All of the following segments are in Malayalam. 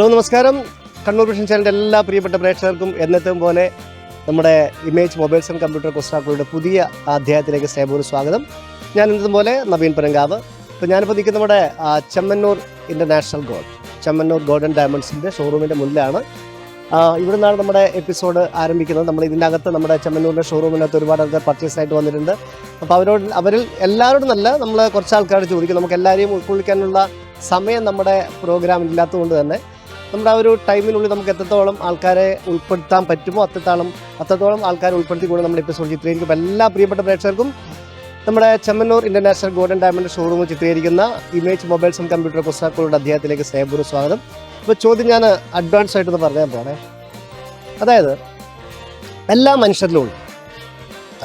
ഹലോ നമസ്കാരം. കണ്ണൂർ വിഷൻ ചാനലിന്റെ എല്ലാ പ്രിയപ്പെട്ട പ്രേക്ഷകർക്കും എന്നത്തും പോലെ നമ്മുടെ ഇമേജ് മൊബൈൽസ് ആൻഡ് കമ്പ്യൂട്ടർ കൊസ്റ്റാക്കളുടെ പുതിയ അധ്യായത്തിലേക്ക് സ്നേഹപൂർവം സ്വാഗതം. ഞാൻ എന്നതും പോലെ നവീൻ പരങ്കാവ്. ഇപ്പോൾ ഞാനിപ്പോൾ നിൽക്കുന്ന നമ്മുടെ Chemmanur international gold. Chemmanur golden ഡയമണ്ട്സിന്റെ ഷോറൂമിന്റെ മുന്നിലാണ്. ഇവിടെ നിന്നാണ് നമ്മുടെ എപ്പിസോഡ് ആരംഭിക്കുന്നത്. നമ്മൾ ഇതിന്റെ അകത്ത് നമ്മുടെ ചെമ്മന്നൂരിന്റെ ഷോറൂമിനകത്ത് ഒരുപാട് ആൾക്കാർ പർച്ചേസ് ആയിട്ട് വന്നിട്ടുണ്ട്. അപ്പോൾ അവരോട് അവരിൽ എല്ലാവരോടും നല്ല നമ്മൾ കുറച്ച് ആൾക്കാരോട് ചോദിക്കും. നമുക്ക് എല്ലാവരെയും ഉൾക്കൊള്ളിക്കാനുള്ള സമയം നമ്മുടെ പ്രോഗ്രാമിൽ ഇല്ലാത്തതുകൊണ്ട് തന്നെ. നമ്മുടെ ആ ഒരു ടൈമിനുള്ളിൽ നമുക്ക് എത്രത്തോളം ആൾക്കാരെ ഉൾപ്പെടുത്താൻ പറ്റുമോ അത്രത്തോളം അത്രത്തോളം ആൾക്കാരെ ഉൾപ്പെടുത്തിക്കൊണ്ട് നമ്മുടെ എപ്പിസോഡ് ചിത്രീകരിക്കും. എല്ലാ പ്രിയപ്പെട്ട പ്രേക്ഷകർക്കും നമ്മുടെ ചെമ്മന്നൂർ ഇന്റർനാഷണൽ ഗോൾഡൻ ഡയമണ്ട് ഷോറൂമിൽ ചിത്രീകരിക്കുന്ന ഇമേജ് മൊബൈൽസ് ആൻഡ് കമ്പ്യൂട്ടർ പുസ്തകങ്ങളുടെ അദ്ദേഹത്തിലേക്ക് സ്നേഹപൂർവം സ്വാഗതം. അപ്പോൾ ചോദ്യം ഞാൻ അഡ്വാൻസ് ആയിട്ടൊന്ന് പറഞ്ഞാൽ പോണേ അതായത് എല്ലാ മനുഷ്യരിലും ഉണ്ട്.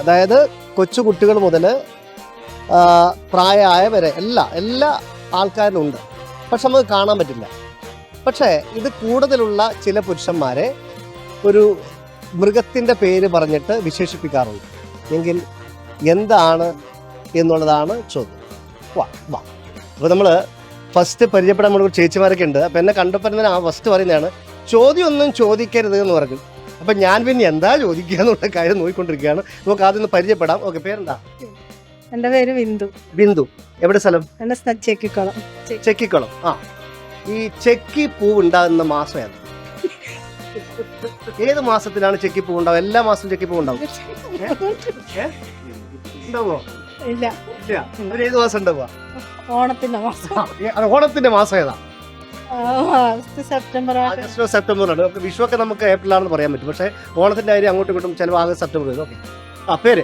അതായത് കൊച്ചു കുട്ടികൾ മുതൽ പ്രായമായ വരെ എല്ലാ എല്ലാ ആൾക്കാരിലും ഉണ്ട്. പക്ഷെ നമുക്ക് കാണാൻ പറ്റില്ല. പക്ഷേ ഇത് കൂടുതലുള്ള ചില പുരുഷന്മാരെ ഒരു മൃഗത്തിന്റെ പേര് പറഞ്ഞിട്ട് വിശേഷിപ്പിക്കാറുണ്ട്. എങ്കിൽ എന്താണ് എന്നുള്ളതാണ് ചോദ്യം. വാ വാ. അപ്പോൾ നമ്മൾ ഫസ്റ്റ് പരിചയപ്പെടാൻ നമ്മൾ ചേച്ചിമാരൊക്കെ ഉണ്ട്. അപ്പം എന്നെ കണ്ടപ്പോൾ ആ ഫസ്റ്റ് പറയുന്നതാണ് ചോദ്യം ഒന്നും ചോദിക്കരുത് എന്ന് പറഞ്ഞു. അപ്പം ഞാൻ പിന്നെ എന്താ ചോദിക്കുക എന്നുള്ള കാര്യം നോക്കിക്കൊണ്ടിരിക്കുകയാണ്. നമുക്ക് ആദ്യം ഒന്ന് പരിചയപ്പെടാം. ഓക്കെ പേരെന്താ? എന്റെ പേര് ബിന്ദു. ബിന്ദു. എവിടെ സ്ഥലം? സ്ഥ- ചെക്കിക്കുളം. ചെക്കിക്കുളം. ആ. ഈ ചെക്കി പൂവ് ഉണ്ടാകുന്ന മാസം ഏത്? ഏത് മാസത്തിലാണ് ചെക്കി പൂ ഉണ്ടാവുക എല്ലാ മാസവും ചെക്കി പൂ ഉണ്ടാവും ഉണ്ടാവോ ഇല്ല. ഇല്ല. ഏത് മാസം ഉണ്ടാവുക? ഓണത്തിന്റെ മാസം. ഓണത്തിന്റെ മാസം ഏതാ? സെപ്റ്റംബർ ആഗസ്റ്റോ സെപ്റ്റംബറാണ് നമുക്ക് വിഷുവൊക്കെ നമുക്ക് ഏപ്രിലാണെന്ന് പറയാൻ പറ്റും. പക്ഷേ ഓണത്തിന്റെ കാര്യം അങ്ങോട്ട് ഇങ്ങോട്ടും ചിലപ്പോൾ ആഗസ്റ്റ് സെപ്റ്റംബർ വരും. ഓക്കെ. ആ പേര്?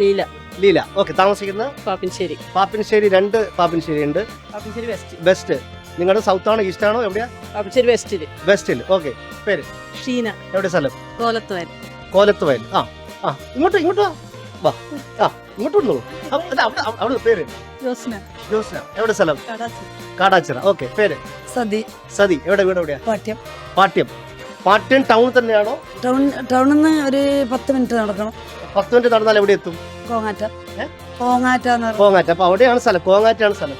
ലീല. ലീല. ഓക്കെ താമസിക്കുന്ന പാപ്പിൻശ്ശേരി. പാപ്പിൻശ്ശേരി രണ്ട് പാപ്പിൻശ്ശേരി ഉണ്ട് പാപ്പിൻശ്ശേരി വെസ്റ്റ്. ബെസ്റ്റ് നിങ്ങളുടെ സൗത്ത് ആണോ ഈസ്റ്റ് ആണോ എവിടെയാ? പാപ്പിൻശ്ശേരി വെസ്റ്റിൽ വെസ്റ്റിൽ ഓക്കെ പേര്? ഷീന. എവിടെ സ്ഥലം? കോലത്തുവൻ കോലത്ത് വയൽ ആ ആ ഇങ്ങോട്ട് ഇങ്ങോട്ട് വാ. വാ. ആ ഇങ്ങോട്ട് വന്നോളൂ അവിടെ പേര്? ജോസ്ന. ജോസ്ന. എവിടെ സ്ഥലം? കടാച്ചി. കാടാച്ചിറ ഓക്കെ പേര്? സതി. സതി. എവിടെ വീട് എവിടെയാ? പാട്യം. പാട്യം. പാട്യം ടൗൺ തന്നെയാണോ? ടൗൺ ടൗണിൽ നിന്ന് ഒരു പത്ത് മിനിറ്റ് നടക്കണം. പത്ത് മിനിറ്റ് നടന്നാൽ എവിടെ എത്തും? കോങ്ങാറ്റ? കോങ്ങാറ്റ. അപ്പൊ അവിടെയാണ് സ്ഥലം. കോങ്ങാറ്റാണ് സ്ഥലം.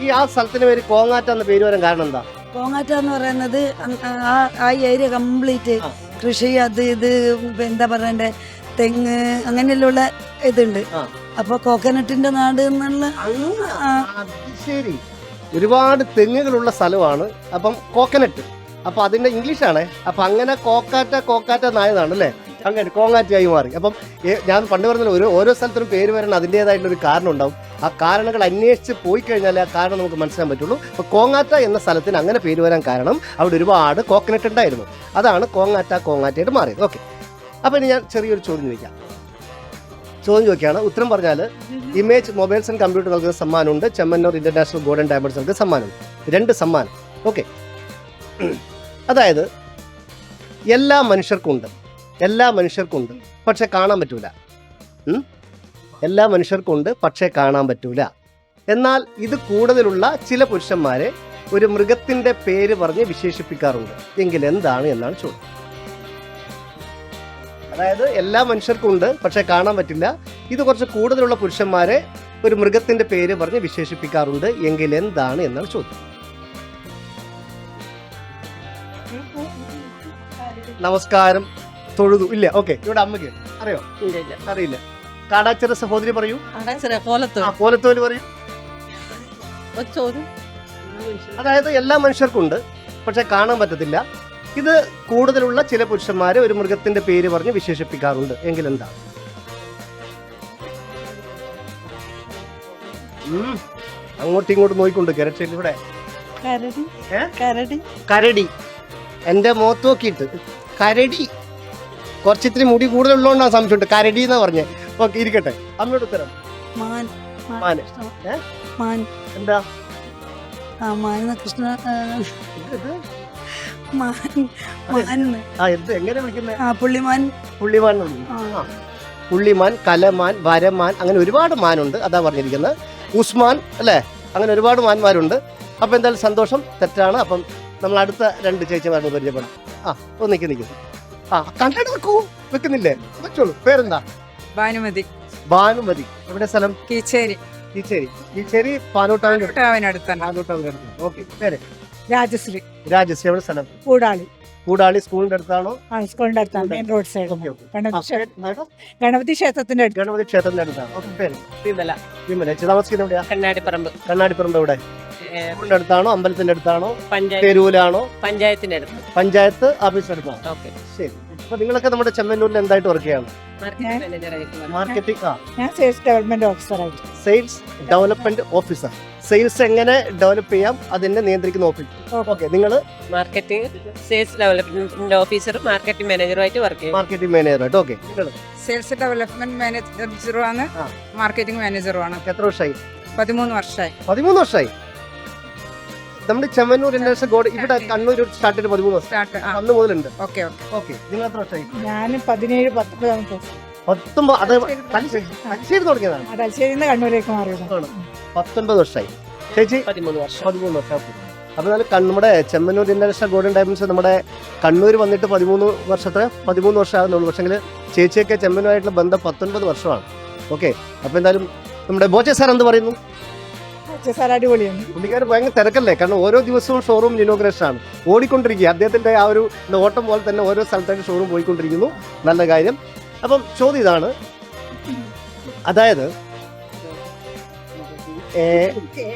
ഈ ആ സ്ഥലത്തിന് പേര് കോങ്ങാറ്റ എന്ന പേര് വരാൻ കാരണം എന്താ? കോങ്ങാറ്റ എന്ന് പറയുന്നത് ആ ഏരിയ കംപ്ലീറ്റ് കൃഷി അത് ഇത് എന്താ പറയണ്ടേ? തെങ്ങ് അങ്ങനെയുള്ള ഇതുണ്ട്. അപ്പൊ കോക്കനട്ടിന്റെ നാട് എന്നുള്ള. ശരി. ഒരുപാട് തെങ്ങുകളുള്ള സ്ഥലമാണ്. അപ്പം കോക്കനട്ട്. അപ്പൊ അതിന്റെ ഇംഗ്ലീഷ് ആണേ അപ്പൊ അങ്ങനെ കോക്കാറ്റ കോക്കാറ്റ നായതാണ് അല്ലേ? അങ്ങനെ കോങ്ങാറ്റിയായി മാറി. അപ്പം ഞാൻ പണ്ട് പറഞ്ഞ ഒരു ഓരോ സ്ഥലത്തിനും പേര് വരണം അതിന്റെതായിട്ടുള്ള ഒരു കാരണം ഉണ്ടാവും. ആ കാരണങ്ങൾ അന്വേഷിച്ച് പോയി കഴിഞ്ഞാൽ ആ കാരണം നമുക്ക് മനസ്സിലാൻ പറ്റുള്ളൂ. അപ്പോൾ കോങ്ങാറ്റ എന്ന സ്ഥലത്തിന് അങ്ങനെ പേര് വരാൻ കാരണം അവിടെ ഒരുപാട് കോക്കനട്ട് ഉണ്ടായിരുന്നു. അതാണ് കോങ്ങാറ്റ കോങ്ങാറ്റയായിട്ട് മാറിയത്. ഓക്കെ. അപ്പോൾ ഇനി ഞാൻ ചെറിയൊരു ചോദ്യം ചോദിക്കാം. ചോദ്യം ചോദിക്കുകയാണ്. ഉത്തരം പറഞ്ഞാൽ ഇമേജ് മൊബൈൽസ് ആൻഡ് കമ്പ്യൂട്ടർ നൽകുന്ന സമ്മാനമുണ്ട്. ചെമ്മന്നൂർ ഇന്റർനാഷണൽ ഗോൾഡൻ ഡയമണ്ട്സ് നൽകുന്ന സമ്മാനമുണ്ട്. രണ്ട് സമ്മാനം. ഓക്കെ. അതായത് എല്ലാ മനുഷ്യർക്കും ഉണ്ട്. എല്ലാ മനുഷ്യർക്കും ഉണ്ട് പക്ഷെ കാണാൻ പറ്റൂല. എല്ലാ മനുഷ്യർക്കും ഉണ്ട് പക്ഷെ കാണാൻ പറ്റൂല. എന്നാൽ ഇത് കൂടുതലുള്ള ചില പുരുഷന്മാരെ ഒരു മൃഗത്തിന്റെ പേര് പറഞ്ഞ് വിശേഷിപ്പിക്കാറുണ്ട്. എങ്കിൽ എന്താണ് എന്നാണ് ചോദ്യം. അതായത് എല്ലാ മനുഷ്യർക്കും ഉണ്ട് പക്ഷെ കാണാൻ പറ്റില്ല. ഇത് കുറച്ച് കൂടുതലുള്ള പുരുഷന്മാരെ ഒരു മൃഗത്തിന്റെ പേര് പറഞ്ഞ് വിശേഷിപ്പിക്കാറുണ്ട്. എങ്കിൽ എന്താണ് എന്നാണ് ചോദ്യം. നമസ്കാരം. തൊഴുതു. ഇല്ല ഓക്കെ ഇവിടെ അമ്മയ്ക്ക്. അറിയോ? അറിയില്ല. കാടാച്ചിറ സഹോദരി പറയൂ. ആ കോലത്തോൽ പറയൂ. അതായത് എല്ലാ മനുഷ്യർക്കും ഉണ്ട് പക്ഷെ കാണാൻ പറ്റത്തില്ല. ഇത് കൂടുതലുള്ള ചില പുരുഷന്മാരെ ഒരു മൃഗത്തിന്റെ പേര് പറഞ്ഞ് വിശേഷിപ്പിക്കാറുണ്ട്. എങ്കിൽ എന്താ? ഉം. അങ്ങോട്ടും ഇങ്ങോട്ടും നോയിക്കൊണ്ട് കിരച്ചിൽ ഇവിടെ. ഏ? കരടി. എന്റെ മോത്ത് നോക്കിയിട്ട്. കരടി. കുറച്ചിത്തിരി മുടി കൂടുതലുള്ളതുകൊണ്ടാണ് സംശയമുണ്ട്. കരടി എന്നാ പറഞ്ഞേ. ഓക്കെ ഇരിക്കട്ടെ. അമ്മയോട് ഉത്തരം. മാൻ. മാൻ ഏ? മാൻ. എന്താ? ആ മാൻ കൃഷ്ണ ആ, മാൻ. മാൻ ആ എന്ത്? എങ്ങനെ വിളിക്കുന്നത് ആ പുള്ളിമാൻ. പുള്ളിമാൻ എന്ന് വിളിക്കും. ആ. ആ. പുള്ളിമാൻ കലമാൻ വരമാൻ അങ്ങനെ ഒരുപാട് മാനുണ്ട്. അതാ പറഞ്ഞിരിക്കുന്നത്. ഉസ്മാൻ അല്ലേ? അങ്ങനെ ഒരുപാട് മാന്മാരുണ്ട്. അപ്പം എന്തായാലും സന്തോഷം. തെറ്റാണ്. അപ്പം നമ്മൾ അടുത്ത രണ്ട് ചേച്ചിമാരുടെ പരിചയപ്പെടാം. ആ ഒന്ന് നിൽക്കി നിൽക്കും ആ കണ്ടിട്ട് നിൽക്കൂ വെക്കുന്നില്ലേ? വെച്ചോളൂ. പേരെന്താ? ഭാനുമതി. ഭാനുമതി. എവിടെ സ്ഥലം? കീച്ചേരി. ഈച്ചേരി ഈച്ചേരി പാലോട്ടാവിന്റെ ടൗവിനടുത്താണ് പാലോട്ടാവിന്റെ അടുത്ത്. ഓക്കെ പേര്? രാജശ്രീ. രാജശ്രീ എവിടെ സ്ഥലം? കൂടാളി. കൂടാളി സ്കൂളിന്റെ അടുത്താണോ? ആ സ്കൂളിന്റെ അടുത്താണ്. Main road side okay okay. Ganapathi ക്ഷേത്രത്തിന്റെ ഗണപതി ഗണപതി ക്ഷേത്രത്തിന്റെ അടുത്ത്. ക്ഷേത്രത്തിന്റെ അടുത്താണ്. ഓക്കെ പേര്? വിമല. വിമല. ചേച്ചി താമസിക്കുന്ന എവിടെയാ? കണ്ണാടിപ്പറമ്പ്. കണ്ണാടിപ്പുറമ്പ് എവിടെ? സ്കൂളിന്റെ അടുത്താണോ അമ്പലത്തിന്റെ അടുത്താണോ പഞ്ചായത്ത്. തെരുവിലാണോ? പഞ്ചായത്തിന്റെ അടുത്ത്. പഞ്ചായത്ത് ഓഫീസിന്റെ അടുത്താണോ? ഓക്കെ. ശരി. അപ്പൊ നിങ്ങളൊക്കെ നമ്മുടെ ചെമ്മന്നൂരിൽ എന്തായിട്ട് വർക്ക് ചെയ്യാണ്? മാർക്കറ്റ് മാനേജറായിട്ട് മാർക്കറ്റിംഗ് ആ. ഞാൻ സെയിൽസ് ഡെവലപ്മെന്റ് ഓഫീസറായിട്ട് സെയിൽസ് ഡെവലപ്മെന്റ് ഓഫീസർ സെയിൽസ് എങ്ങനെ ഡെവലപ്പ് ചെയ്യാം അതിനെ നിയന്ത്രിക്കുന്ന ഓഫീസ് ഓക്കെ നിങ്ങൾ marketing sales development officer marketing മാനേജറുമായിട്ട് work ചെയ്യും. മാർക്കറ്റിംഗ് മാനേജറായിട്ട് ഓക്കെ നിങ്ങൾ സെയിൽസ് ഡെവലപ്മെന്റ് മാനേജറുമാണ് ആണ്. മാർക്കറ്റിംഗ് മാനേജറുമാണ് എത്ര വർഷമായി പതിമൂന്ന് വർഷമായി പതിമൂന്ന് വർഷമായി നമ്മുടെ ചെമ്മന്നൂർ ഇന്റർനാഷണൽ ഗോഡ് ഇവിടെ കണ്ണൂർ സ്റ്റാർട്ട് ചെയ്ത് പതിമൂന്ന് വർഷം സ്റ്റാർട്ട് ആ. അന്ന് മുതലുണ്ട്. ഓക്കെ ഓക്കെ ഓക്കെ നിങ്ങൾ എത്ര വർഷമായി? ഞാൻ പതിനേഴ് പത്തൊമ്പതാമത്തെ പത്തൊമ്പത് അത് തലശ്ശേരി തുടങ്ങിയതാണ്. ആ തലശ്ശേരിയിൽ നിന്ന് കണ്ണൂരേക്ക് മാറിയത് ആണ്. പത്തൊൻപത് വർഷമായി. ചേച്ചി? പതിമൂന്ന് വർഷം. പതിമൂന്ന് വർഷം. ഓക്കെ. അപ്പോൾ എന്നാൽ കണ്ണ് നമ്മുടെ ചെമ്മന്നൂർ ഇന്റർനാഷണൽ ഗോൾഡൻ ഡയമണ്ട്സ് നമ്മുടെ കണ്ണൂർ വന്നിട്ട് പതിമൂന്ന് വർഷത്തെ പതിമൂന്ന് വർഷം ആകുന്നുള്ളൂ പക്ഷെങ്കിൽ ചേച്ചിയൊക്കെ ചെമ്മനുമായിട്ടുള്ള ബന്ധം പത്തൊൻപത് വർഷമാണ്. ഓക്കെ. അപ്പോൾ എന്തായാലും നമ്മുടെ ബോച്ചെ സാർ എന്ത് പറയുന്നു? സാർ അടിപൊളിയാണ്. പുള്ളിക്കാരൻ ഭയങ്കര തിരക്കല്ലേ? കാരണം ഓരോ ദിവസവും ഷോറൂം ഇനോഗ്രേഷൻ ആണ് ഓടിക്കൊണ്ടിരിക്കുക. അദ്ദേഹത്തിന്റെ ആ ഒരു ഓട്ടം പോലെ തന്നെ ഓരോ സ്ഥലത്തായിട്ട് ഷോറൂം പോയിക്കൊണ്ടിരിക്കുന്നു. നല്ല കാര്യം. അപ്പം ചോദ്യം ഇതാണ്. അതായത്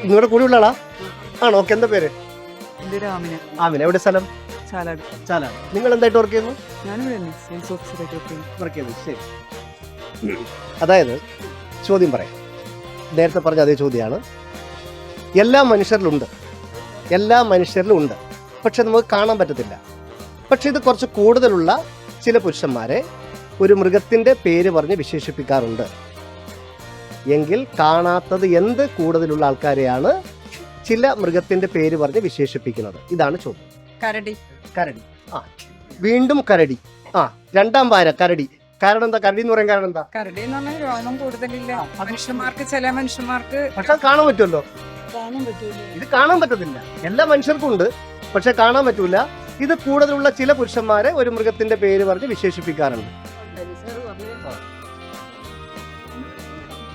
നിങ്ങളുടെ കൂടെയുള്ള ആളാ? ആണോ? ഓക്കെ എന്താ പേര്? ആമിന. എവിടെ സ്ഥലം? ചാലാട്. നിങ്ങൾ എന്തായിട്ട് വർക്ക് ചെയ്യുന്നു? ഞാനിവിടെ തന്നെ സെയിൽസ് ഓഫീസറായിട്ട് വർക്ക് ചെയ്യുന്നു. വർക്ക് ചെയ്യുന്നു. ശരി. അതായത് ചോദ്യം പറയാം. നേരത്തെ പറഞ്ഞ അതേ ചോദ്യമാണ്. എല്ലാ മനുഷ്യരിലുണ്ട്. എല്ലാ മനുഷ്യരിലും ഉണ്ട് പക്ഷെ നമുക്ക് കാണാൻ പറ്റത്തില്ല. പക്ഷെ ഇത് കുറച്ച് കൂടുതലുള്ള ചില പുരുഷന്മാരെ ഒരു മൃഗത്തിന്റെ പേര് പറഞ്ഞ് വിശേഷിപ്പിക്കാറുണ്ട്. എങ്കിൽ കാണാത്തത് എന്ത് കൂടുതലുള്ള ആൾക്കാരെയാണ് ചില മൃഗത്തിന്റെ പേര് പറഞ്ഞ് വിശേഷിപ്പിക്കുന്നത്? ഇതാണ് ചോദ്യം. കരടി. കരടി. ആ വീണ്ടും കരടി. ആ രണ്ടാം വാര കരടി. കാരണം എന്താ? കരടി എന്ന് പറയാൻ കാരണം എന്താ? കരടി എന്ന് പറഞ്ഞാൽ രോഗം കൂടുതലില്ല. മനുഷ്യന്മാർക്ക് ചില മനുഷ്യന്മാർക്ക് പക്ഷെ കാണാൻ പറ്റുമല്ലോ. ഇത് കാണാൻ പറ്റത്തില്ല. എല്ലാ മനുഷ്യർക്കും ഉണ്ട്. പക്ഷെ കാണാൻ പറ്റൂല. ഇത് കൂടുതലുള്ള ചില പുരുഷന്മാരെ ഒരു മൃഗത്തിന്റെ പേര് പറഞ്ഞ് വിശേഷിപ്പിക്കാറുണ്ട്.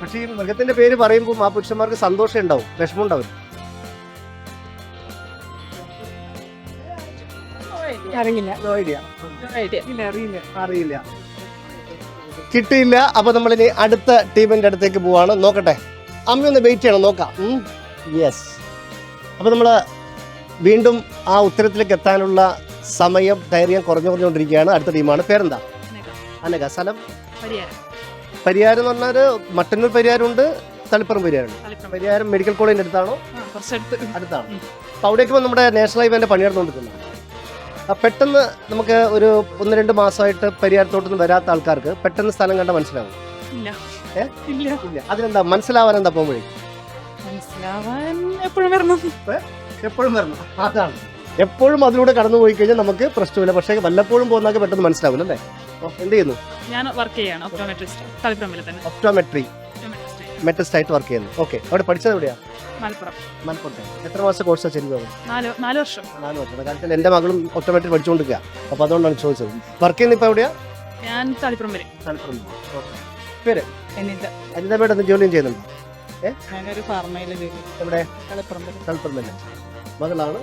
പക്ഷെ ഈ മൃഗത്തിന്റെ പേര് പറയുമ്പോൾ ആ പുരുഷന്മാർക്ക് സന്തോഷം ഉണ്ടാവും. വിഷമം ഉണ്ടാവും അറിയില്ല ഇല്ല അറിയില്ല. അറിയില്ല. കിട്ടിയില്ല. അപ്പൊ നമ്മളിനി അടുത്ത ടീമിന്റെ അടുത്തേക്ക് പോവാണ്. നോക്കട്ടെ. അമ്മ ഒന്ന് വെയിറ്റ് ചെയ്യണം. നോക്കാം. യെസ് അപ്പോൾ നമ്മൾ വീണ്ടും ആ ഉത്തരത്തിലേക്ക് എത്താനുള്ള സമയം ധൈര്യം കുറഞ്ഞു കുറഞ്ഞുകൊണ്ടിരിക്കുകയാണ്. അടുത്ത ടീമാണ്. പേരെന്താ? അനക സ്ഥലം? പരിഹാരം എന്ന് പറഞ്ഞാൽ മട്ടന്നൂർ പരിയാരമുണ്ട് തളിപ്പുറം പരിയാരമുണ്ട്. പരിയാരം മെഡിക്കൽ കോളേജിന്റെ അടുത്താണോ? അടുത്താണ്. അപ്പോൾ അവിടേക്ക് നമ്മുടെ നാഷണൽ ഹൈവേന്റെ പണി നടന്നുകൊണ്ടിരിക്കുന്നത് ആ പെട്ടെന്ന് നമുക്ക് ഒരു ഒന്ന് രണ്ട് മാസമായിട്ട് പരിഹാരത്തോട്ടൊന്നും വരാത്ത ആൾക്കാർക്ക് പെട്ടെന്ന് സ്ഥലം കണ്ട മനസ്സിലാവും. ഇല്ല. ഇല്ല. അതിനെന്താ? മനസ്സിലാവാൻ എന്താ പോകുമ്പോഴേ? മനസ്സിലാവാൻ എപ്പോഴും വരണം. എപ്പോഴും വരണം. അതാണ്. എപ്പോഴും അതിലൂടെ കടന്നു പോയി കഴിഞ്ഞാൽ നമുക്ക് പ്രശ്നമില്ല. പക്ഷേ വല്ലപ്പോഴും പോകുന്നതൊക്കെ പെട്ടെന്ന് മനസ്സിലാവില്ല അല്ലേ? ഓ, എന്ത് ചെയ്യുന്നു? ഞാൻ വർക്ക് ചെയ്യാണ്. ഒപ്റ്റോമെട്രിസ്റ്റ് തളിപ്പറമ്പിൽ തന്നെ. ഒപ്റ്റോമെട്രി മെറ്റസ്റ്റ് ആയിട്ട്. വർക്ക് ചെയ്യുന്നു. ഓക്കെ അവിടെ പഠിച്ചത് എവിടെയാ? മലപ്പുറം. മലപ്പുറത്തെ. എത്ര മാസം കോഴ്സാണ് ചെയ്യുന്നത് നാല് നാല് വർഷം. നാല് വർഷം. കാരണം എന്റെ മകളും ഒപ്റ്റോമെട്രി പഠിച്ചുകൊണ്ടിരിക്കുക അപ്പോൾ അതുകൊണ്ടാണ് ചോദിച്ചത്. വർക്ക് ചെയ്യുന്നത് ഇപ്പോൾ എവിടെയാ? ഞാൻ തളിപ്പുറം വരെ തളിപ്പുറം പേര്? എന്നിട്ട് അനിത മേഡം ജോലിയും ചെയ്യുന്നുണ്ടോ? ഞാനൊരു ഫാർമയിൽ കളിപ്പറമ്പിൽ മകളാണ്.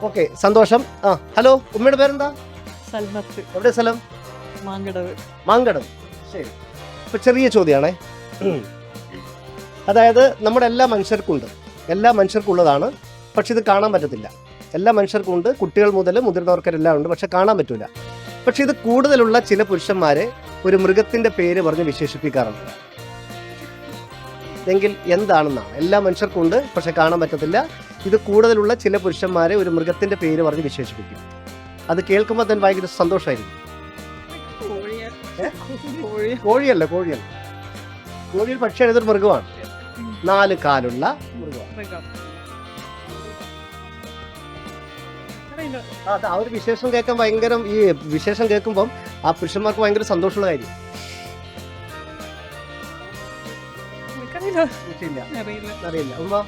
ഓക്കെ സന്തോഷം. ആ ഹലോ ഉമ്മയുടെ പേരെന്താ? സൽമത്ത്. എവിടെ സ്ഥലം? മാങ്കടവ്. മാങ്കടവ്. ശരി. ഇപ്പൊ ചെറിയ ചോദ്യമാണേ. അതായത് നമ്മുടെ എല്ലാ മനുഷ്യർക്കും ഉണ്ട് എല്ലാ മനുഷ്യർക്കും ഉള്ളതാണ് പക്ഷെ ഇത് കാണാൻ പറ്റത്തില്ല. എല്ലാ മനുഷ്യർക്കും ഉണ്ട് കുട്ടികൾ മുതൽ മുതിർന്നവർക്കെല്ലാം ഉണ്ട്. പക്ഷെ കാണാൻ പറ്റൂല. പക്ഷെ ഇത് കൂടുതലുള്ള ചില പുരുഷന്മാരെ ഒരു മൃഗത്തിന്റെ പേര് പറഞ്ഞ് വിശേഷിപ്പിക്കാറുണ്ട്. എങ്കിൽ എന്താണെന്നാണ്. എല്ലാ മനുഷ്യർക്കും ഉണ്ട് പക്ഷെ കാണാൻ പറ്റത്തില്ല. ഇത് കൂടുതലുള്ള ചില പുരുഷന്മാരെ ഒരു മൃഗത്തിന്റെ പേര് പറഞ്ഞ് വിശേഷിപ്പിക്കും. അത് കേൾക്കുമ്പോൾ തന്നെ ഭയങ്കര സന്തോഷമായിരിക്കും കോഴിയല്ല കോഴിയല്ല. കോഴി ഒരു പക്ഷിയാണ് ഇതൊരു മൃഗമാണ്? നാല് കാലുള്ള മൃഗമാണ്. അത് ആ ഒരു വിശേഷം കേൾക്കാൻ ഭയങ്കര ഈ വിശേഷം കേൾക്കുമ്പം ആ പുരുഷന്മാർക്ക് ഭയങ്കര സന്തോഷമുള്ള കാര്യം. എനിക്കറിയില്ല നമ്മൾ അറിയില്ല. അറിയില്ല. ഉമ്മ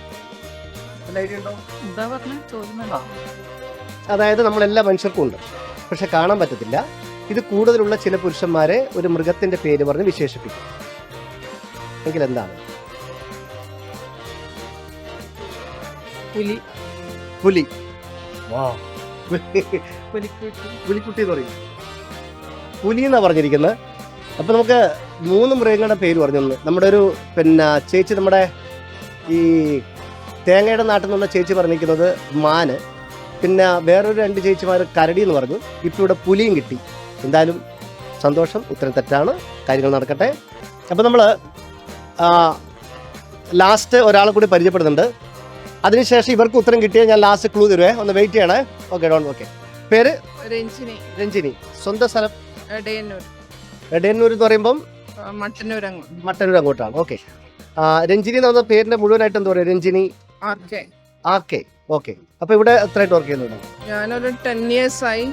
വല്ല ഐഡിയ ഉണ്ടോ? എന്താ പറഞ്ഞ? ചോദ്യം. അതായത് നമ്മളെല്ലാ മനുഷ്യർക്കും ഉണ്ട്. പക്ഷെ കാണാൻ പറ്റത്തില്ല. ഇത് കൂടുതലുള്ള ചില പുരുഷന്മാരെ ഒരു മൃഗത്തിന്റെ പേര് പറഞ്ഞ് വിശേഷിപ്പിക്കും. എങ്കിൽ എന്താണ്? പുലി. പുലി. പുലിക്കൂട്ടി. പുലിക്കുട്ടി എന്ന് പറയും. പുലി എന്നാ പറഞ്ഞിരിക്കുന്നത്? അപ്പൊ നമുക്ക് മൂന്ന് മൃഗങ്ങളുടെ പേര് പറഞ്ഞു തന്നു. നമ്മുടെ ഒരു പിന്നെ ചേച്ചി നമ്മുടെ ഈ തേങ്ങയുടെ നാട്ടിൽ നിന്നുള്ള ചേച്ചി പറഞ്ഞിരിക്കുന്നത് മാന്. പിന്നെ വേറൊരു രണ്ട് ചേച്ചിമാർ കരടി എന്ന് പറഞ്ഞു. ഇപ്പോൾ ഇവിടെ പുലിയും കിട്ടി. എന്തായാലും സന്തോഷം. ഉത്തരം തെറ്റാണ്. കാര്യങ്ങൾ നടക്കട്ടെ. അപ്പോൾ നമ്മൾ ലാസ്റ്റ് ഒരാളെ കൂടി പരിചയപ്പെടുന്നുണ്ട്. അതിനുശേഷം ഇവർക്ക് ഉത്തരം കിട്ടിയാൽ ഞാൻ ലാസ്റ്റ് ക്ലൂ തരുവേ. ഒന്ന് വെയിറ്റ് ചെയ്യണേ. ഓക്കെ ഡോൺ ഓക്കെ പേര്? രഞ്ജിനി. രഞ്ജിനി. സ്വന്തം സ്ഥലം? എടയന്നൂർ. എടയന്നൂർ എന്ന് പറയുമ്പം മട്ടന്നൂർ മട്ടന്നൂർ അങ്ങോട്ടാണ് ഓക്കെ രഞ്ജിനി എന്ന് പറഞ്ഞ പേരിന്റെ മുഴുവനായിട്ട് എന്താ പറയുക? രഞ്ജിനി? R K okay. അപ്പൊ ഇവിടെ എത്രയായിട്ട് വർക്ക് ചെയ്യുന്നുണ്ട്? ഞാനൊരു ടെൻ ഇയേഴ്സ് ആയി.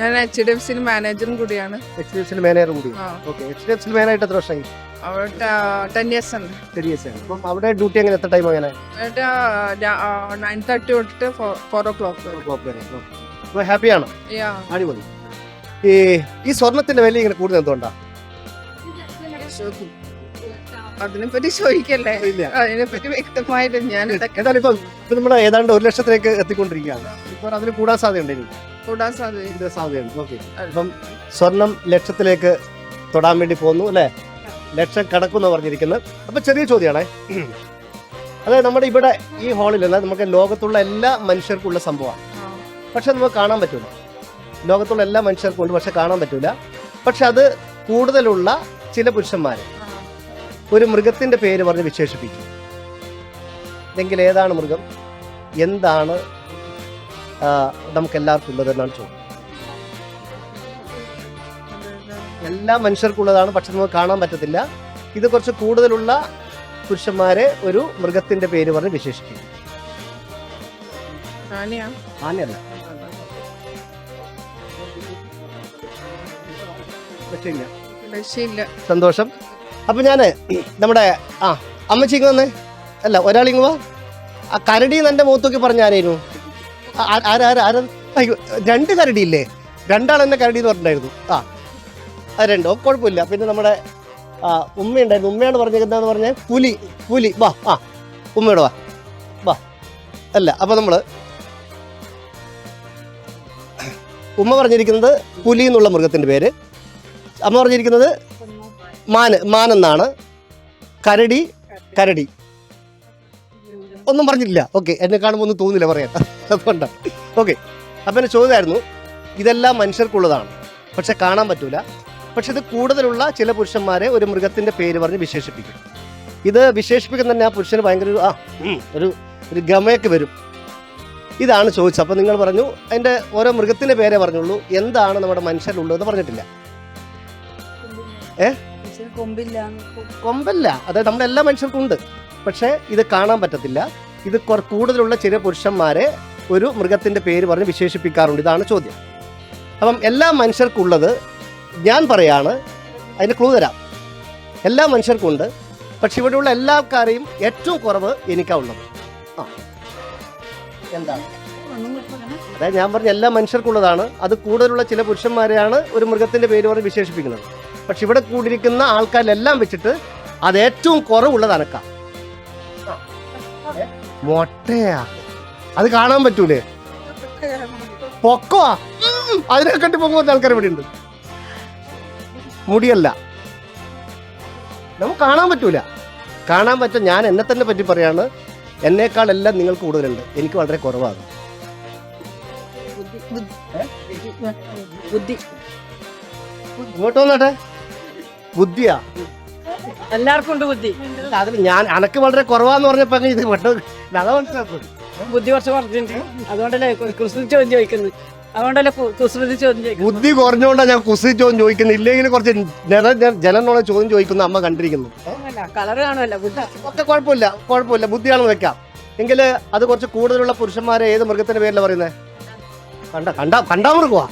ഞാൻ എച്ച് ഡി എഫ് സിയിൽ മാനേജറും കൂടിയാണ്. എച്ച് ഡി എഫ് സിയിൽ മാനേജർ കൂടി. ഓക്കെ. എച്ച് ഡി എഫ് സിയിൽ മാനേജർ എത്ര വർഷമായി? അവിടെ ടെൻ ഇയേഴ്സ് ഉണ്ട്. ശരിയസ് അപ്പം അവിടെ ഡ്യൂട്ടി എങ്ങനെ? എത്ര ടൈം അങ്ങനെ? നയൻ തേർട്ടി തൊട്ടിട്ട് ഫോർ ഓ ക്ലോക്ക് അപ്പോൾ ഹാപ്പിയാണ് അടിപൊളി. ഈ ഈ സ്വർണത്തിന്റെ വില ഇങ്ങനെ കൂടുതൽ എന്തുകൊണ്ടാ അതിനെപ്പറ്റി ചോദിക്കല്ലേ അതിനെപ്പറ്റി വ്യക്തമായിട്ട് ഞാൻ ഇപ്പൊ നമ്മുടെ ഇപ്പം ഇപ്പം നമ്മൾ ഏതാണ്ട് ഒരു ലക്ഷത്തിലേക്ക് എത്തിക്കൊണ്ടിരിക്കുകയാണ്. ഇപ്പൊ അതിന് കൂടാൻ സാധ്യതയുണ്ട് ഇനി കൂടാൻ സാധ്യത സാധ്യതയുണ്ട്. ഓക്കെ. അപ്പം സ്വർണം ലക്ഷത്തിലേക്ക് തൊടാൻ വേണ്ടി പോകുന്നു അല്ലേ? ലക്ഷം കടക്കുന്നു പറഞ്ഞിരിക്കുന്നത്. അപ്പൊ ചെറിയ ചോദ്യമാണേ. അതായത് നമ്മുടെ ഇവിടെ ഈ ഹാളിലല്ല നമുക്ക് ലോകത്തുള്ള എല്ലാ മനുഷ്യർക്കുള്ള സംഭവമാണ്. പക്ഷെ നമുക്ക് കാണാൻ പറ്റൂല. ലോകത്തുള്ള എല്ലാ മനുഷ്യർക്കും ഉണ്ട് പക്ഷെ കാണാൻ പറ്റൂല. പക്ഷെ അത് കൂടുതലുള്ള ചില പുരുഷന്മാർ ഒരു മൃഗത്തിന്റെ പേര് പറഞ്ഞ് വിശേഷിപ്പിക്കും. എങ്കിൽ ഏതാണ് മൃഗം? എന്താണ് ആ, നമുക്ക് എല്ലാവർക്കും ഉള്ളത് എന്നാണ് ചോദ്യം. എല്ലാ മനുഷ്യർക്കുള്ളതാണ് പക്ഷെ നമുക്ക് കാണാൻ പറ്റത്തില്ല. ഇത് കുറച്ച് കൂടുതലുള്ള പുരുഷന്മാരെ ഒരു മൃഗത്തിന്റെ പേര് പറഞ്ഞ് ആനയാ? ആനയല്ല. രക്ഷയില്ല സന്തോഷം. അപ്പൊ ഞാൻ നമ്മുടെ ആ അമ്മച്ചി വന്നേ. അല്ല ഒരാളിങ്ങ് വാ. ആ കരടി എന്റെ മുഖത്തൊക്കെ പറഞ്ഞ ആരായിരുന്നു? രണ്ട് കരടി ഇല്ലേ രണ്ടാൾ എന്നെ കരടി എന്ന് പറഞ്ഞിട്ടുണ്ടായിരുന്നു. ആ രണ്ടോ. കുഴപ്പമില്ല. പിന്നെ നമ്മുടെ ഉമ്മയുണ്ടായിരുന്നു. ഉമ്മയാണ് പറഞ്ഞിരിക്കുന്നതെന്ന് പറഞ്ഞ പുലി പുലി. വാ ആ ഉമ്മയുടെ വാ. വാ. അല്ല അപ്പൊ നമ്മൾ ഉമ്മ പറഞ്ഞിരിക്കുന്നത് പുലി എന്നുള്ള മൃഗത്തിന്റെ പേര്. അമ്മ പറഞ്ഞിരിക്കുന്നത് മാൻ എന്നാണ് കരടി കരടി. ഒന്നും പറഞ്ഞില്ല ഓക്കെ എന്നെ കാണുമ്പോൾ ഒന്നും തോന്നില്ല പറയാൻ. അതുകൊണ്ടാണ് ഓക്കെ അപ്പം എന്റെ ചോദ്യമായിരുന്നു ഇതെല്ലാം മനുഷ്യർക്കുള്ളതാണ്. പക്ഷെ കാണാൻ പറ്റൂല. പക്ഷെ ഇത് കൂടുതലുള്ള ചില പുരുഷന്മാരെ ഒരു മൃഗത്തിന്റെ പേര് പറഞ്ഞ് വിശേഷിപ്പിക്കും. ഇത് വിശേഷിപ്പിക്കുന്ന തന്നെ ആ പുരുഷന് ഭയങ്കര ഒരു ആ ഒരു ഒരു ഗമയൊക്കെ വരും. ഇതാണ് ചോദിച്ചത്. അപ്പം നിങ്ങൾ പറഞ്ഞു അതിന്റെ ഓരോ മൃഗത്തിന്റെ പേരെ പറഞ്ഞുള്ളൂ. എന്താണ് നമ്മുടെ മനുഷ്യരിലുള്ളതെന്ന് പറഞ്ഞിട്ടില്ല. കൊമ്പില്ല കൊമ്പല്ല. അതായത് നമ്മുടെ എല്ലാ മനുഷ്യർക്കും ഉണ്ട്. പക്ഷേ ഇത് കാണാൻ പറ്റത്തില്ല. ഇത് കൂടുതലുള്ള ചില പുരുഷന്മാരെ ഒരു മൃഗത്തിന്റെ പേര് പറഞ്ഞ് വിശേഷിപ്പിക്കാറുണ്ട്. ഇതാണ് ചോദ്യം. അപ്പം എല്ലാ മനുഷ്യർക്കുള്ളത് ഞാൻ പറയാണ് അതിന് ക്ലൂ തരാം. എല്ലാ മനുഷ്യർക്കും ഉണ്ട് പക്ഷെ ഇവിടെയുള്ള എല്ലാ ആൾക്കാരെയും ഏറ്റവും കുറവ് എനിക്കാ ഉള്ളത്. ആ. എന്താണ്? അതായത് ഞാൻ പറഞ്ഞ എല്ലാ മനുഷ്യർക്കുള്ളതാണ്. അത് കൂടുതലുള്ള ചില പുരുഷന്മാരെയാണ് ഒരു മൃഗത്തിന്റെ പേര് പറഞ്ഞ് വിശേഷിപ്പിക്കുന്നത്. പക്ഷെ ഇവിടെ കൂടിയിരിക്കുന്ന ആൾക്കാരിലെല്ലാം വെച്ചിട്ട് അത് ഏറ്റവും കുറവുള്ളത് അനക്ക. മൊട്ടയാ. അത് കാണാൻ പറ്റൂലേ? പൊക്കോ? അതിനെ കണ്ടി പൊങ്ങുന്ന ആൾക്കാർ ഇവിടെ ഉണ്ട് മുടിയല്ല. നമുക്ക് കാണാൻ പറ്റൂല. കാണാൻ പറ്റ ഞാൻ എന്നെ തന്നെ പറ്റി പറയാണ്. എന്നേക്കാൾ എല്ലാം നിങ്ങൾക്ക് കൂടുതലുണ്ട്. എനിക്ക് വളരെ കുറവാണ്. ഇങ്ങോട്ട് വന്നട്ടെ. ബുദ്ധിയാ. എല്ലാവർക്കും ഉണ്ട് ബുദ്ധി. അതിൽ ഞാൻ അനക്ക് വളരെ കുറവാന്ന് പറഞ്ഞപ്പോ അങ്ങ് ഇത് പെട്ടെന്ന് അതാ മനസ്സിലാക്കും ബുദ്ധി കുറച്ച് കുറഞ്ഞിട്ടുണ്ട്. അതുകൊണ്ടല്ലേ കുസൃതി ചോദ്യം ചോദിക്കുന്നത്. അതുകൊണ്ടല്ലേ കുസൃതി ചോദ്യം ചോദിക്കുന്നത്. ബുദ്ധി കുറഞ്ഞുകൊണ്ടാ ഞാൻ കുസി ചോദ്യം ചോദിക്കുന്നത്. ഇല്ലെങ്കിൽ കുറച്ച് ജനനോളെ ചോദ്യം ചോദിക്കുന്ന അമ്മ കണ്ടിരിക്കുന്നു. കളർ കാണുമല്ല ബുദ്ധി. ഒക്കെ കുഴപ്പമില്ല കുഴപ്പമില്ല. ബുദ്ധിയാണെന്ന് വെക്കാം. എങ്കിൽ അത് കുറച്ച് കൂടുതലുള്ള പുരുഷന്മാരെ ഏത് മൃഗത്തിന്റെ പേരിലാണ് പറയുന്നത് കണ്ട കണ്ട കണ്ടാ മൃഗമാ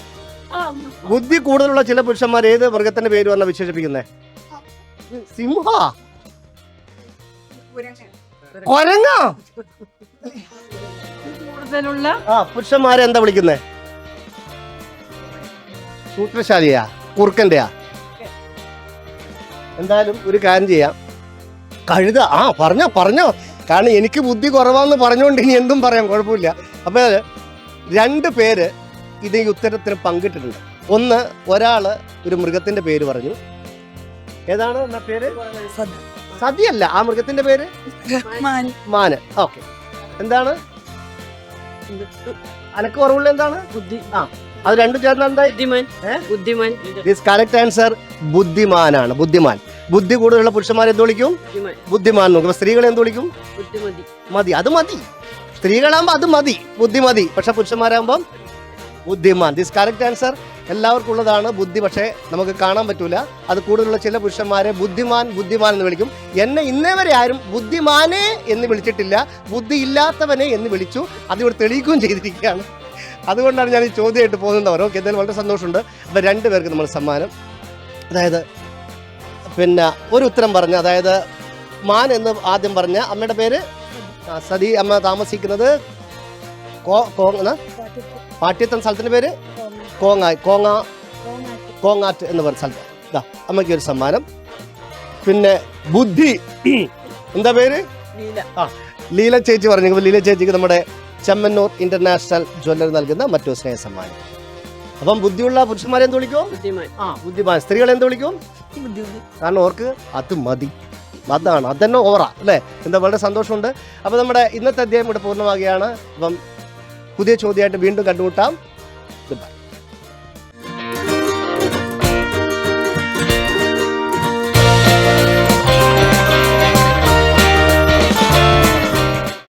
ബുദ്ധി കൂടുതലുള്ള ചില പുരുഷന്മാർ ഏത് മൃഗത്തിന്റെ പേര് പറഞ്ഞാൽ വിശേഷിപ്പിക്കുന്നേ? സിംഹ? കൊരങ്ങ? കൂടുതലുള്ള? ആ പുരുഷന്മാരെ എന്താ വിളിക്കുന്നേ? സൂത്രശാലിയാ കുറുക്കന്റെയാ. എന്തായാലും ഒരു കാര്യം ചെയ്യാം. കഴുത ആ പറഞ്ഞോ പറഞ്ഞോ. കാരണം എനിക്ക് ബുദ്ധി കുറവാന്ന് പറഞ്ഞുകൊണ്ട് ഇനി എന്തും പറയാം കുഴപ്പമില്ല. അപ്പൊ രണ്ട് പേര് ഇത് ഈ ഉത്തരത്തിന് പങ്കിട്ടിട്ടുണ്ട്. ഒന്ന് ഒരാൾ ഒരു മൃഗത്തിന്റെ പേര് പറഞ്ഞു. ഏതാണ് എന്നാ പേര്. സതിയല്ല ആ മൃഗത്തിന്റെ പേര്? മാന്. ഓക്കെ. എന്താണ്? അനക്ക് കുറവുള്ള എന്താണ്? ബുദ്ധി. ആ അത് രണ്ടും ചേർന്ന് എന്താ ബുദ്ധിമാൻ. ബുദ്ധിമാൻ. ദിസ് കറക്റ്റ് ആൻസർ ബുദ്ധിമാനാണ് ബുദ്ധിമാൻ. ബുദ്ധി കൂടുതലുള്ള പുരുഷന്മാരെ എന്ത് വിളിക്കും? ബുദ്ധിമാൻ. നോക്കും. സ്ത്രീകളെ എന്ത് വിളിക്കും? മതി. അത് മതി. സ്ത്രീകളാകുമ്പോൾ അത് മതി. ബുദ്ധിമതി. പക്ഷെ പുരുഷന്മാരാകുമ്പോൾ ബുദ്ധിമാൻ. ദിസ് കറക്റ്റ് ആൻസർ എല്ലാവർക്കും ഉള്ളതാണ് ബുദ്ധി പക്ഷേ നമുക്ക് കാണാൻ പറ്റൂല. അത് കൂടുതലുള്ള ചില പുരുഷന്മാരെ ബുദ്ധിമാൻ ബുദ്ധിമാൻ എന്ന് വിളിക്കും. എന്നെ ഇന്നേ വരെ ആരും ബുദ്ധിമാനെ എന്ന് വിളിച്ചിട്ടില്ല. ബുദ്ധി ഇല്ലാത്തവനെ എന്ന് വിളിച്ചു. അതിവിടെ തെളിയിക്കുകയും ചെയ്തിരിക്കുകയാണ്. അതുകൊണ്ടാണ് ഞാൻ ഈ ചോദ്യമായിട്ട് പോകുന്നവർ ഓക്കെ എന്തായാലും വളരെ സന്തോഷമുണ്ട്. അപ്പോൾ രണ്ട് പേർക്ക് നമ്മൾ സമ്മാനം. അതായത് പിന്നെ ഒരു ഉത്തരം പറഞ്ഞ അതായത് മാൻ എന്ന് ആദ്യം പറഞ്ഞ അമ്മയുടെ പേര് സതി അമ്മ താമസിക്കുന്നത് കോ കോങ്ങ പാട്യത്തൻ സ്ഥലത്തിന്റെ പേര്? കോങ്ങാ കോങ്ങാ കോങ്ങാറ്റ് എന്ന് പറഞ്ഞ സ്ഥലത്ത് ഇതാ അമ്മയ്ക്ക് ഒരു സമ്മാനം. പിന്നെ ബുദ്ധി. എന്താ പേര്? ആ ലീല ചേച്ചി പറഞ്ഞു. ലീല ചേച്ചിക്ക് നമ്മുടെ ചെമ്മന്നൂർ ഇന്റർനാഷണൽ ജ്വല്ലറി നൽകുന്ന മറ്റു സ്നേഹ സമ്മാനം. അപ്പം ബുദ്ധിയുള്ള പുരുഷന്മാരെ എന്ത് വിളിക്കും? ആ ബുദ്ധിമാൻ. സ്ത്രീകളെ എന്ത് വിളിക്കും? കാരണം ഓർക്ക് അത് മതി. അതാണ്. അതന്നെ ഓറ അല്ലേ? എന്താ വളരെ സന്തോഷമുണ്ട്. അപ്പോൾ നമ്മുടെ ഇന്നത്തെ അധ്യായം ഇവിടെ പൂർണമാകുകയാണ് അപ്പം പുതിയ ചോദ്യമായിട്ട് വീണ്ടും കണ്ടുമുട്ടാം.